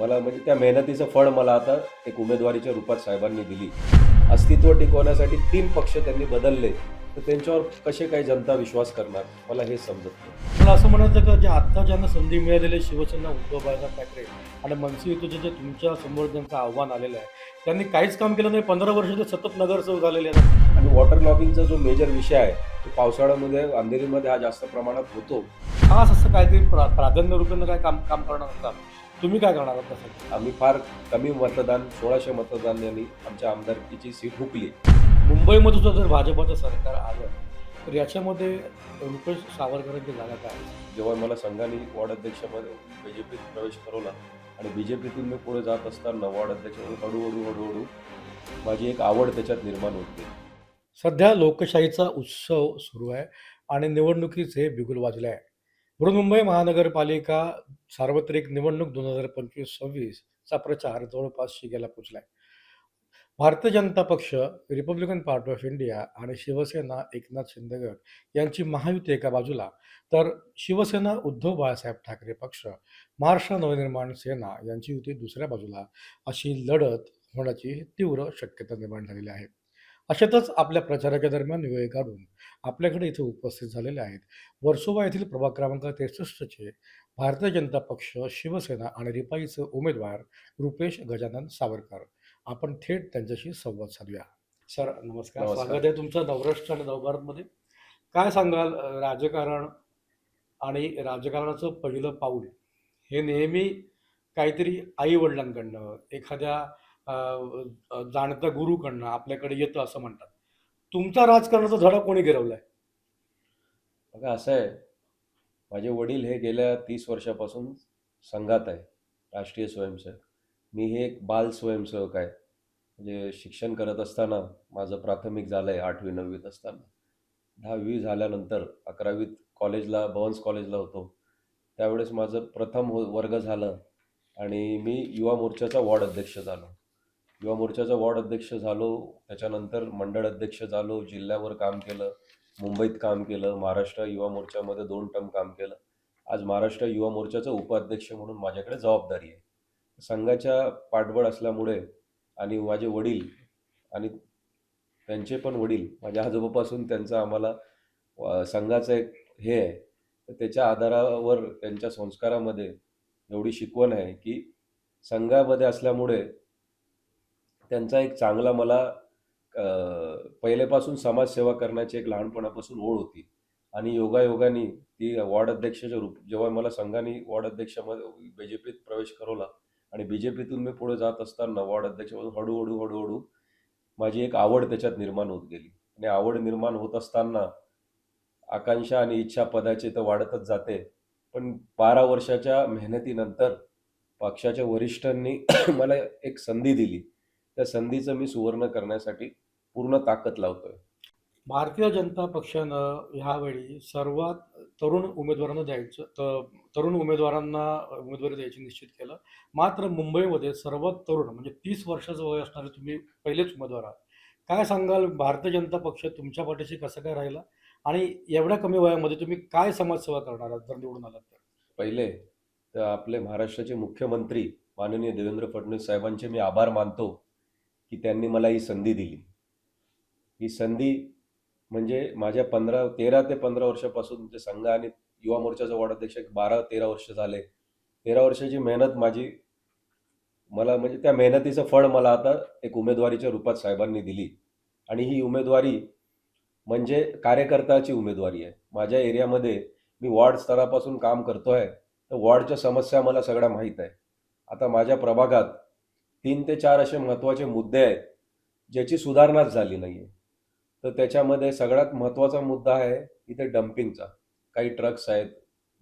मला म्हणजे त्या मेहनतीचं फळ मला आता एक उमेदवारीच्या रूपात साहेबांनी दिली. अस्तित्व टिकवण्यासाठी तीन पक्ष त्यांनी बदलले तर त्यांच्यावर कसे काही जनता विश्वास करणार मला हे समजत नाही. मला असं म्हणायचं का जे आत्ता ज्यांना संधी मिळालेली शिवसेना उद्धव बाळासाहेब ठाकरे आणि मनसे युतीचे जे तुमच्यासमोर ज्यांचं आव्हान आलेलं आहे त्यांनी काहीच काम केलं नाही. पंधरा वर्ष ते सतत नगरसेवक झालेले आहेत. आणि वॉटर लॉगिंगचा जो मेजर विषय आहे तो पावसाळ्यामध्ये अंधेरीमध्ये हा जास्त प्रमाणात होतो. खास असं काहीतरी प्रा प्राधान्य रूपानं काय काम काम करणार असतात तुम्ही काय करणार आहात त्यासाठी आम्ही फार कमी मतदान सोळाशे मतदानांनी आमच्या आमदारकीची सीट हुकली. मुंबईमध्ये सुद्धा जर भाजपचं सरकार आलं तर याच्यामध्ये रुपेश सावरकरांची जागा काय? आहे? जेव्हा मला संघाने वॉर्ड अध्यक्षमध्ये बी जे पीत प्रवेश करवला आणि बी जे पीतून मी पुढे जात असताना वॉर्ड अध्यक्ष म्हणून हळूहळू हळूहळू माझी एक आवड त्याच्यात निर्माण होत सध्या लोकशाहीचा उत्सव सुरू आहे आणि निवडणुकीचे बिगुल वाजले आहे. बृहन्मुंबई महानगरपालिका सार्वत्रिक निवडणूक दोन हजार पंचवीस सव्वीसचा प्रचार जवळपास शिगेला पोचलाय. भारतीय जनता पक्ष रिपब्लिकन पार्टी ऑफ इंडिया आणि शिवसेना एकनाथ शिंदेगड यांची महायुती एका बाजूला. तर शिवसेना उद्धव बाळासाहेब ठाकरे पक्ष महाराष्ट्र नवनिर्माण सेना यांची युती दुसऱ्या बाजूला अशी लढत होण्याची तीव्र शक्यता निर्माण झालेली आहे. अशातच आपल्या प्रचाराच्या दरम्यान वेळ काढून आपल्याकडे इथे उपस्थित झालेले आहेत. वर्सोवा येथील प्रभाग क्रमांक त्रेसष्टचे भारतीय जनता पक्ष शिवसेना आणि रिपाईचे उमेदवार रुपेश गजानन सावरकर. आपण थेट त्यांच्याशी संवाद साधूया. सर नमस्कार. स्वागत आहे तुमचं नवराष्ट्र आणि नवभारतमध्ये. काय सांगाल राजकारण आणि राजकारणाचं पहिलं पाऊल? हे नेहमी काहीतरी आई वडिलांकडनं एखाद्या जाणता जाणत्या गुरुकडनं आपल्याकडे येतं असं म्हणतात. तुमचा राजकारणाचा धडा कोणी गिरवलाय? बघा असं आहे. माझे वडील हे गेल्या तीस वर्षापासून संघात आहे राष्ट्रीय स्वयंसेवक. मी हे एक बाल स्वयंसेवक आहे. म्हणजे शिक्षण करत असताना माझं प्राथमिक झालं आहे आठवी नववीत असताना. दहावी झाल्यानंतर अकरावीत कॉलेजला बवन्स कॉलेजला होतो. त्यावेळेस माझं प्रथम हो- वर्ग झालं आणि मी युवा मोर्चाचा वॉर्ड अध्यक्ष झालो. युवा मोर्चाचा वॉर्ड अध्यक्ष झालो त्याच्यानंतर मंडळ अध्यक्ष झालो जिल्ह्यावर काम केलं मुंबईत काम केलं महाराष्ट्र युवा मोर्चामध्ये दोन टर्म काम केलं. आज महाराष्ट्र युवा मोर्चाचा उपाध्यक्ष म्हणून माझ्याकडे जबाबदारी आहे. संघाच्या पाठबळ असल्यामुळे आणि माझे वडील आणि त्यांचे पण वडील माझ्या आजोबापासून त्यांचं आम्हाला संघाचं एक हे आहे. तर त्याच्या आधारावर त्यांच्या संस्कारामध्ये एवढी शिकवण आहे की संघामध्ये असल्यामुळे त्यांचा एक चांगला मला पहिलेपासून पहिल्यापासून समाजसेवा करण्याची एक लहानपणापासून ओढ होती. आणि योगायोगाने ती वॉर्ड अध्यक्षाच्या रूप जेव्हा मला संघाने वॉर्ड अध्यक्षामध्ये बी जे पीत प्रवेश करवला आणि बी जे पीतून मी पुढे जात असताना वॉर्ड अध्यक्षापासून हळूहळू हळूहळू माझी एक आवड त्याच्यात निर्माण होत गेली. आणि आवड निर्माण होत असताना आकांक्षा आणि इच्छा पदाची तर वाढतच जाते. पण बारा वर्षाच्या मेहनतीनंतर पक्षाच्या वरिष्ठांनी मला एक संधी दिली. त्या संधीचं मी सुवर्ण करण्यासाठी पूर्ण ताकद लावतोय. भारतीय जनता पक्षानं ह्यावेळी सर्वात तरुण उमेदवारांना द्यायचं तरुण उमेदवारांना उमेदवारी द्यायची निश्चित केलं. मात्र मुंबईमध्ये सर्वात तरुण म्हणजे तीस वर्षाचं वय असणारे तुम्ही पहिलेच उमेदवार आहात. काय सांगाल भारतीय जनता पक्ष तुमच्या पाठीशी कसं काय राहिला? आणि एवढ्या कमी वयामध्ये तुम्ही काय समाजसेवा करणार आहात जर निवडून आलात तर? पहिले तर आपले महाराष्ट्राचे मुख्यमंत्री माननीय देवेंद्र फडणवीस साहेबांचे मी आभार मानतो. की त्यांनी मला ही संधी दिली. ही संधी म्हणजे माझ्या पंधरा तेरा ते पंधरा वर्षापासून जे संघ आणि युवा मोर्चाचा वॉर्ड अध्यक्ष एक बारा तेरा वर्ष झाले. तेरा वर्षाची मेहनत माझी मला म्हणजे त्या मेहनतीचं फळ मला आता एक उमेदवारीच्या रूपात साहेबांनी दिली. आणि ही उमेदवारी म्हणजे कार्यकर्त्याची उमेदवारी आहे. माझ्या एरियामध्ये मी वॉर्ड स्तरापासून काम करतो आहे तर वॉर्डच्या समस्या मला सगळ्या माहीत आहे. आता माझ्या प्रभागात तीन ते चार असे महत्त्वाचे मुद्दे आहेत ज्याची सुधारणाच झाली नाही आहे तर त्याच्यामध्ये सगळ्यात महत्त्वाचा मुद्दा आहे इथे डम्पिंगचा. काही ट्रक्स आहेत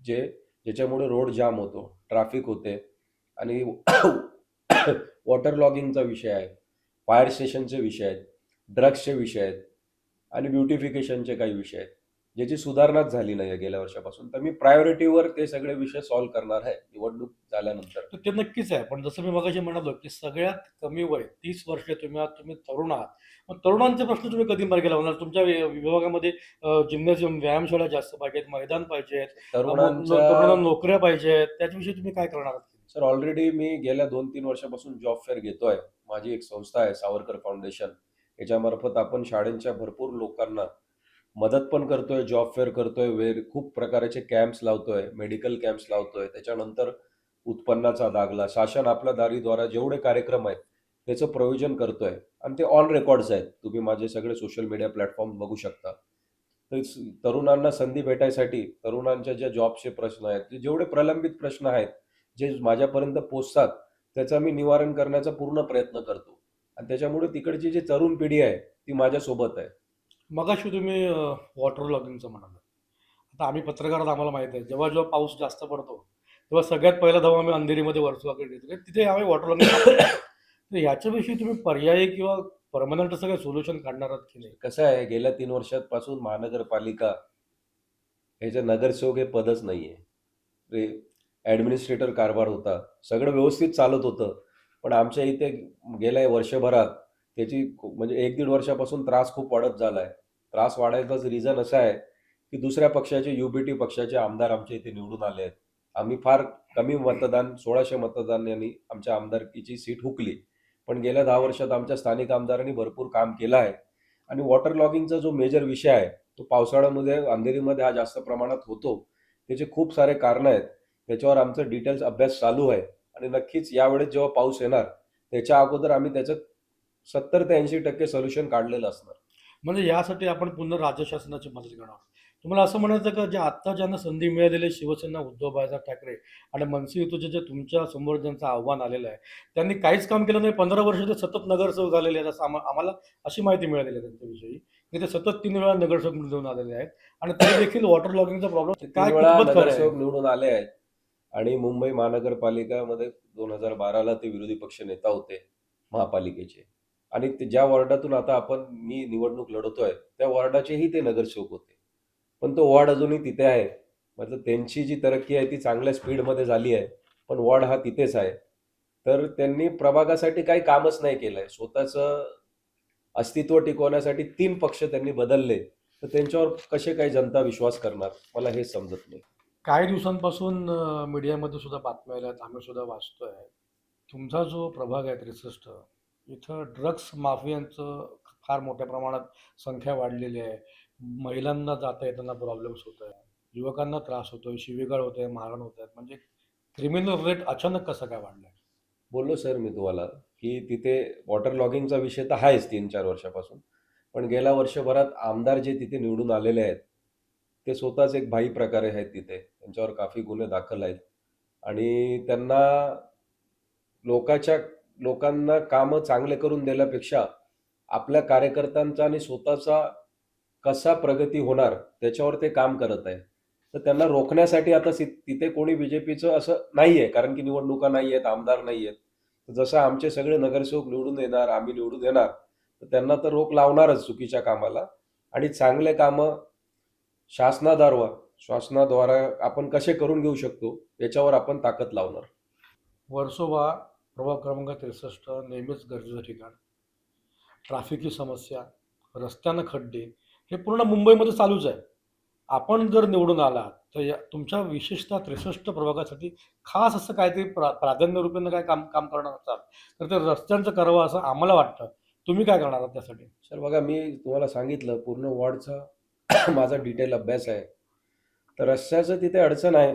जे ज्याच्यामुळे रोड जाम होतो ट्रॅफिक होते आणि वॉटर लॉगिंगचा विषय आहे फायर स्टेशनचे विषय आहेत ड्रग्सचे विषय आहेत आणि ब्युटिफिकेशनचे काही विषय आहेत. ज्याची सुधारणाच झाली नाही गेल्या वर्षापासून तर मी प्रायोरिटीवर ते सगळे विषय सॉल्व्ह करणार आहे निवडणूक झाल्यानंतर. तर ते नक्कीच आहे. पण जसं मी मगाशी म्हणालो की सगळ्यात कमी वय तीस वर्ष तुम्ही तुम्ही तरुण आहात. मग तरुणांचे प्रश्न तुम्ही कधी मार्गी लावणार? तुमच्या विभागामध्ये जिम्नॅजियम व्यायामशाळा जास्त पाहिजेत मैदान पाहिजेत तरुणांना तरुणांच्या नोकऱ्या पाहिजेत त्याच्याविषयी तुम्ही काय करणार आहात? सर ऑलरेडी मी गेल्या दोन तीन वर्षापासून जॉब फेअर घेतोय. माझी एक संस्था आहे सावरकर फाउंडेशन याच्यामार्फत आपण शाळेंच्या भरपूर लोकांना मदत पण करतोय जॉब फेअर करतोय वेर खूप प्रकारचे कॅम्प्स लावतोय मेडिकल कॅम्प्स लावतोय त्याच्यानंतर उत्पन्नाचा दाखला शासन आपल्या दारीद्वारा जेवढे कार्यक्रम आहेत त्याचं प्रयोजन करतोय. आणि ते ऑन रेकॉर्ड्स आहेत. तुम्ही माझे सगळे सोशल मीडिया प्लॅटफॉर्म बघू शकता. तर तरुणांना संधी भेटायसाठी तरुणांच्या ज्या जॉबचे प्रश्न आहेत जेवढे प्रलंबित प्रश्न आहेत जे माझ्यापर्यंत पोचतात त्याचा मी निवारण करण्याचा पूर्ण प्रयत्न करतो. आणि त्याच्यामुळे तिकडची जी तरुण पिढी आहे ती माझ्यासोबत आहे. मगाशी तुम्ही वॉटर लॉगिंगचं म्हणाला आता आम्ही पत्रकार आम्हाला माहिती आहे. जेव्हा जेव्हा पाऊस जास्त पडतो तेव्हा सगळ्यात पहिला धाव आम्ही अंधेरीमध्ये वर्सुवाकडे वगैरे घेतो तिथे आम्ही वॉटर लॉगिंग तर याच्याविषयी तुम्ही पर्यायी किंवा परमनंट असं काही सोल्युशन काढणार आहात की नाही? कसं आहे गेल्या तीन वर्षांपासून महानगरपालिका ह्याच्या नगरसेवक हे पदच नाही आहे ॲडमिनिस्ट्रेटर कारभार होता. सगळं व्यवस्थित चालत होतं. पण आमच्या इथे गेल्या वर्षभरात त्याची खूप- म्हणजे एक दीड वर्षापासून त्रास खूप वाढत झाला आहे त्रास वाढायचाच रिझन असा आहे की दुसऱ्या पक्षाचे युबीटी पक्षाचे आमदार आमच्या इथे निवडून आले आहेत. आम्ही फार कमी मतदान सोळाशे मतदान यांनी आमच्या आमदारकीची सीट हुकली. पण गेल्या दहा वर्षात आमच्या स्थानिक आमदारांनी भरपूर काम केलं आहे. आणि वॉटर लॉगिंगचा जो मेजर विषय आहे तो पावसाळ्यामध्ये अंधेरीमध्ये हा जास्त प्रमाणात होतो. त्याचे खूप सारे कारणं आहेत. त्याच्यावर आमचं डिटेल्स अभ्यास चालू आहे. आणि नक्कीच यावेळेस जेव्हा पाऊस येणार त्याच्या अगोदर आम्ही त्याचं सत्तर ते ऐंशी टक्के सोल्युशन काढलेलं असणार. म्हणजे यासाठी आपण पुन्हा राज्य शासनाची मदत घेणार. तुम्हाला असं म्हणायचं का जे आत्ता ज्यांना संधी मिळालेली शिवसेना उद्धव बाळासाहेब ठाकरे आणि मनसे युतीचे जे तुमच्यासमोर ज्यांचं आव्हान आलेलं आहे त्यांनी काहीच काम केलं नाही. पंधरा वर्ष ते सतत नगरसेवक झालेले आहेत असं आम्हा- आम्हाला अशी माहिती मिळालेली आहे त्यांच्याविषयी. की ते सतत तीन वेळा नगरसेवक निवडून आलेले आहेत. आणि तरी देखील वॉटर लॉगिंगचा प्रॉब्लेम काय? नगरसेवक निवडून आले आहेत. आणि मुंबई महानगरपालिकामध्ये दोन हजार बाराला ते विरोधी पक्ष नेता होते महापालिकेचे. आणि ते ज्या वॉर्डातून आता आपण मी निवडणूक लढवतोय त्या वॉर्डाचेही ते नगरसेवक होते. पण तो वॉर्ड अजूनही तिथे आहे. मतलब त्यांची जी तरक्की आहे ती चांगल्या स्पीडमध्ये झाली आहे. पण वॉर्ड हा तिथेच आहे. तर त्यांनी प्रभागासाठी काही कामच नाही केलंय. स्वतःचं अस्तित्व टिकवण्यासाठी तीन पक्ष त्यांनी बदलले. तर त्यांच्यावर कसे काही जनता विश्वास करणार? मला हे समजत नाही. काही दिवसांपासून मीडियामध्ये सुद्धा बातम्या आल्या आम्ही सुद्धा वाचतोय. तुमचा जो प्रभाग आहे त्रेसष्ट इथं ड्रग्स माफियांचं फार मोठ्या प्रमाणात संख्या वाढलेली आहे. महिलांना जाता येताना प्रॉब्लेम्स होत आहे युवकांना त्रास होतोय शिवीगाळ होत आहे मारण होत आहेत. म्हणजे क्रिमिनल रेट अचानक कसं काय वाढलाय? बोललो सर मी तुम्हाला की तिथे वॉटर लॉगिंगचा विषय तर आहेच तीन चार वर्षापासून. पण गेल्या वर्षभरात आमदार जे तिथे निवडून आलेले आहेत ते स्वतःच एक भाई प्रकारे आहेत तिथे. त्यांच्यावर काफी गुन्हे दाखल आहेत. आणि त्यांना लोकाच्या लोकांना कामं चांगले करून दिल्यापेक्षा आपल्या कार्यकर्त्यांचा आणि स्वतःचा कसा प्रगती होणार त्याच्यावर ते काम करत आहे तर त्यांना रोखण्यासाठी आता तिथे कोणी बीजेपीचं असं नाहीये कारण की निवडणुका नाही आहेत आमदार नाही आहेत जसं आमचे सगळे नगरसेवक निवडून येणार आम्ही निवडून येणार तर त्यांना तर रोख लावणारच चुकीच्या कामाला. आणि चांगले कामं शासनाद्वारा शासनाद्वारा आपण कसे करून घेऊ शकतो याच्यावर आपण ताकद लावणार. वर्सोवा प्रभाग क्रमांक त्रेसष्ट नेहमीच गरजेचं ठिकाण. ट्रॅफिकची समस्या रस्त्यानं खड्डे हे पूर्ण मुंबईमध्ये चालूच आहे. आपण जर निवडून आलात तर या तुमच्या विशेषतः त्रेसष्ट प्रभागासाठी खास असं काहीतरी प्रा प्राधान्यरूपाने काय काम काम करणार असाल तर ते रस्त्यांचं करावं असं आम्हाला वाटतं. तुम्ही काय करणार आहात त्यासाठी? सर बघा मी तुम्हाला सांगितलं पूर्ण वॉर्डचा माझा डिटेल अभ्यास आहे. तर रस्त्याचं तिथे अडचण आहे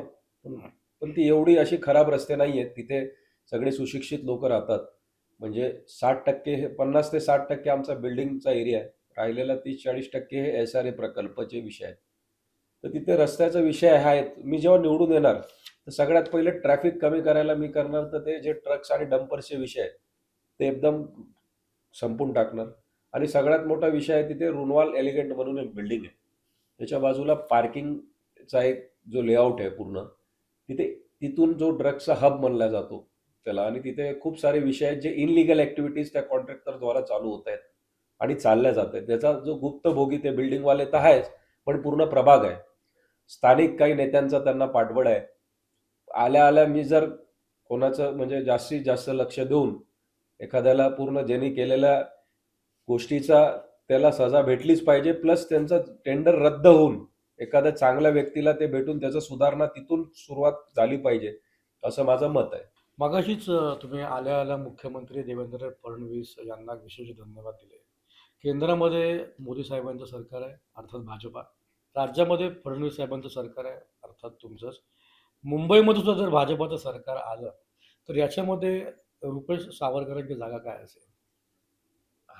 पण ती एवढी अशी खराब रस्ते नाही आहेत तिथे सगळे सुशिक्षित लोक राहतात. म्हणजे साठ टक्के हे पन्नास ते साठ टक्के आमचा बिल्डिंगचा एरिया आहे. राहिलेला तीस चाळीस टक्के हे एस आर ए प्रकल्पाचे विषय आहेत. तर तिथे रस्त्याचा विषय आहे मी जेव्हा निवडून येणार तर सगळ्यात पहिले ट्रॅफिक कमी करायला मी करणार तर ते जे ट्रक्स आणि डंपरचे विषय आहेत ते एकदम संपून टाकणार. आणि सगळ्यात मोठा विषय आहे तिथे रुनवाल एलिगंट म्हणून एक बिल्डिंग आहे. त्याच्या बाजूला पार्किंगचा एक जो लेआउट आहे पूर्ण तिथे तिथून जो ड्रग्सचा हब म्हणला जातो त्याला आणि तिथे खूप सारे विषय आहेत जे इनलिगल ऍक्टिव्हिटीज त्या कॉन्ट्रॅक्टरद्वारा चालू होत आहेत आणि चालल्या जात आहेत. त्याचा जो गुप्तभोगी ते बिल्डिंगवाले तर आहेच पण पूर्ण प्रभाग आहे. स्थानिक काही नेत्यांचा त्यांना पाठबळ आहे. आल्या आल्या मी जर कोणाचं म्हणजे जास्तीत जास्त लक्ष देऊन एखाद्याला पूर्ण ज्यांनी केलेल्या गोष्टीचा त्याला सजा भेटलीच पाहिजे प्लस त्यांचं टेंडर रद्द होऊन एखाद्या चांगल्या व्यक्तीला ते भेटून त्याचं सुधारणा तिथून सुरुवात झाली पाहिजे असं माझं मत आहे. मगाशीच तुम्ही आल्या आल्या मुख्यमंत्री देवेंद्र फडणवीस यांना विशेष धन्यवाद दिले. केंद्रामध्ये मोदी साहेबांचं सरकार आहे अर्थात भाजपा. राज्यामध्ये फडणवीस साहेबांचं सरकार आहे अर्थात तुमचंच. मुंबईमध्ये सुद्धा जर भाजपाचं सरकार आलं तर याच्यामध्ये रुपेश सावरकरांची जागा काय असेल?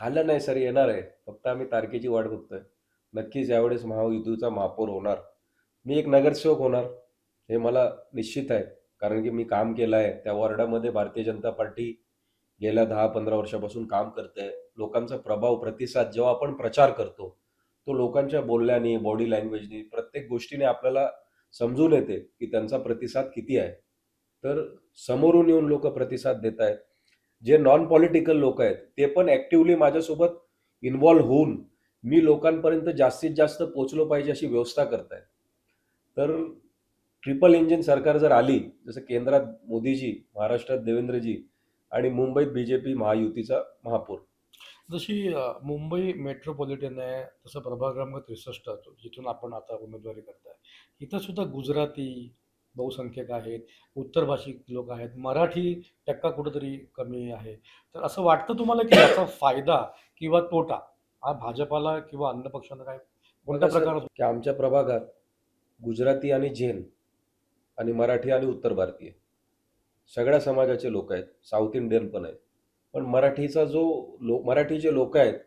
आलं नाही सर येणार आहे. फक्त आम्ही तारखेची वाट बघतोय. नक्कीच यावेळेस महायुतीचा महापौर होणार. मी एक नगरसेवक होणार हे मला निश्चित आहे. कारण की मी काम केलं आहे त्या वॉर्डामध्ये भारतीय जनता पार्टी गेल्या दहा पंधरा वर्षापासून काम करते. लोकांचा प्रभाव प्रतिसाद जेव्हा आपण प्रचार करतो तो लोकांच्या बोलण्याने बॉडी लँग्वेजने प्रत्येक गोष्टीने आपल्याला समजून येते की त्यांचा प्रतिसाद किती आहे. तर समोरून येऊन लोक प्रतिसाद देत आहेत. जे नॉन पॉलिटिकल लोक आहेत ते पण ॲक्टिवली माझ्यासोबत इन्व्हॉल्व्ह होऊन मी लोकांपर्यंत जास्तीत जास्त पोचलो पाहिजे अशी व्यवस्था करतायत. तर ट्रिपल इंजिन सरकार जर आली जसं केंद्रात मोदीजी महाराष्ट्रात देवेंद्रजी आणि मुंबईत बी जे पी महायुतीचा महापौर. जशी मुंबई मेट्रोपॉलिटन आहे तसं प्रभाग क्रमांक त्रेसष्ट जिथून आपण आता उमेदवारी करताय. इथं सुद्धा गुजराती बहुसंख्यक आहेत उत्तर भाषिक लोक आहेत मराठी टक्का कुठंतरी कमी आहे. तर असं वाटतं तुम्हाला की याचा फायदा किंवा तोटा हा भाजपाला किंवा अन्य पक्षांना काय कोणत्या की आमच्या प्रभागात गुजराती आणि जैन आणि मराठी आणि उत्तर भारतीय. सगळ्या समाजाचे लोक आहेत साऊथ इंडियन पण आहेत. पण मराठीचा जो लो मराठी जे लोक आहेत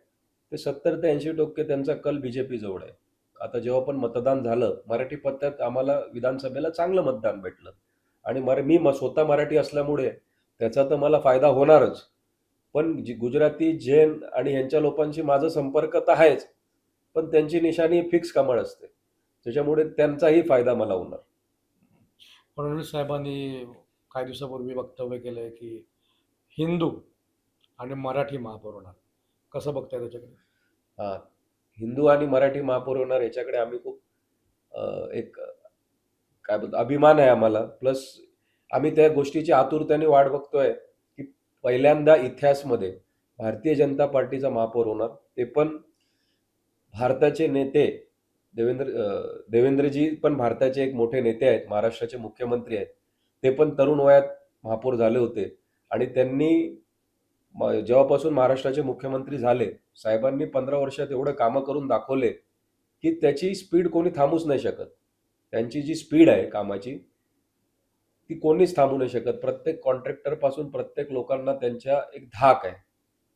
ते सत्तर ते ऐंशी टक्के त्यांचा कल बी जे पीजवळ आहे. आता जेव्हा पण मतदान झालं मराठी पत्त्यात आम्हाला विधानसभेला चांगलं मतदान भेटलं. आणि मर मी म स्वतः मराठी असल्यामुळे त्याचा तर मला फायदा होणारच. पण जी गुजराती जैन आणि यांच्या लोकांशी माझा संपर्क तर आहेच पण त्यांची निशाणी फिक्स कमळ असते. त्याच्यामुळे त्यांचाही फायदा मला होणार. फडणवीस साहेबांनी काही दिवसापूर्वी वक्तव्य केलं आहे की हिंदू आणि मराठी महापौर होणार. कसं बघताय त्याच्याकडे? हिंदू आणि मराठी महापौर होणार याच्याकडे आम्ही खूप एक काय बोलतो अभिमान आहे आम्हाला. प्लस आम्ही त्या गोष्टीची आतुरतेने वाट बघतोय की पहिल्यांदा इतिहासमध्ये भारतीय जनता पार्टीचा महापौर होणार. ते पण भारताचे नेते देवेंद्र देवेंद्रजी पण भारताचे एक मोठे नेते आहेत महाराष्ट्राचे मुख्यमंत्री आहेत. ते पण तरुण वयात महापौर झाले होते. आणि त्यांनी जेव्हापासून महाराष्ट्राचे मुख्यमंत्री झाले साहेबांनी पंधरा वर्षात एवढं कामं करून दाखवले की त्याची स्पीड कोणी थांबूच नाही शकत. त्यांची जी स्पीड आहे कामाची ती कोणीच थांबू नाही शकत. प्रत्येक कॉन्ट्रॅक्टरपासून प्रत्येक लोकांना त्यांच्या एक धाक आहे.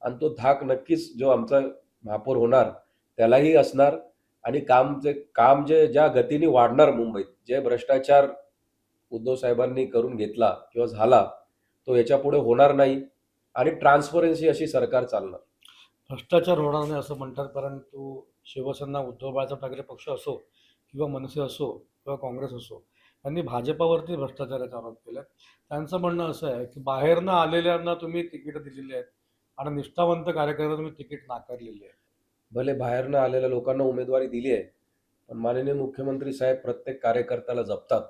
आणि तो धाक नक्कीच जो आमचा महापौर होणार त्यालाही असणार. आणि काम जे काम जे ज्या गतीने वाढणार मुंबईत जे भ्रष्टाचार उद्धव साहेबांनी करून घेतला किंवा झाला तो याच्यापुढे होणार नाही आणि ट्रान्सपरन्सी अशी सरकार चालणार. भ्रष्टाचार होणार नाही असं म्हणतात परंतु शिवसेना उद्धव बाळासाहेब ठाकरे पक्ष असो किंवा मनसे असो किंवा काँग्रेस असो त्यांनी भाजपावरती भ्रष्टाचाराचा आरोप केला त्यांचं म्हणणं असं आहे की बाहेरनं आलेल्यांना तुम्ही तिकीट दिलेली आहेत आणि निष्ठावंत कार्यकर्त्यांना तुम्ही तिकीट नाकारलेली आहे भले बाहेरनं आलेल्या लोकांना उमेदवारी दिली आहे पण माननीय मुख्यमंत्री साहेब प्रत्येक कार्यकर्त्याला जपतात.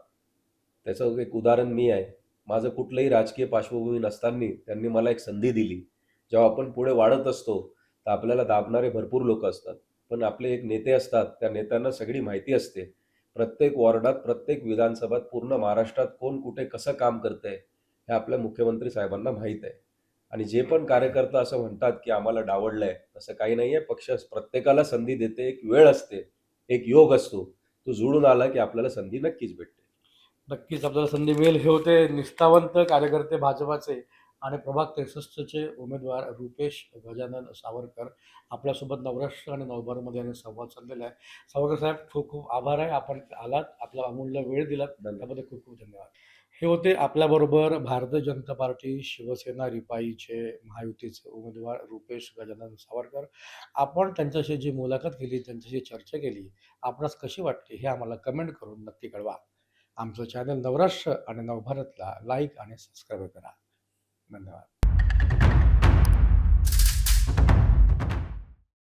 त्याचं एक उदाहरण मी आहे. माझं कुठलंही राजकीय पार्श्वभूमी नसताना त्यांनी मला एक संधी दिली. जेव्हा आपण पुढे वाढत असतो तर आपल्याला दाबणारे भरपूर लोक असतात. पण आपले एक नेते असतात त्या नेत्यांना सगळी माहिती असते. प्रत्येक वॉर्डात प्रत्येक विधानसभात पूर्ण महाराष्ट्रात कोण कुठे कसं काम करतंय हे आपल्या मुख्यमंत्री साहेबांना माहीत आहे. आणि जे पण कार्यकर्ता असं म्हणतात की आम्हाला डावडलंय तसं काही नाहीये. पक्ष प्रत्येकाला संधी देते एक वेळ असते एक योग असतो. तो जुळून आला की आपल्याला संधी नक्कीच भेटते. नक्कीच आपल्याला संधी मिळेल. हे होते निष्ठावंत कार्यकर्ते भाजपाचे आणि प्रभाग त्रेसष्टचे उमेदवार रुपेश गजानन सावरकर. आपल्यासोबत नवराष्ट्र आणि नवभारतमध्ये यांनी संवाद साधलेला आहे. सावरकर साहेब खूप खूप आभार आहे. आपण आलात आपला अमूल्य वेळ दिलात. त्याबद्दल खूप खूप धन्यवाद. हे होते आपल्याबरोबर भारतीय जनता पार्टी शिवसेना रिपाईचे महायुतीचे उमेदवार रुपेश गजानन सावरकर. आपण त्यांच्याशी जी मुलाखत केली त्यांच्याशी चर्चा केली आपणास कशी वाटते हे आम्हाला कमेंट करून नक्की कळवा. आमचं चॅनल नवराष्ट्र आणि नवभारतला लाईक आणि सबस्क्राईब करा. धन्यवाद.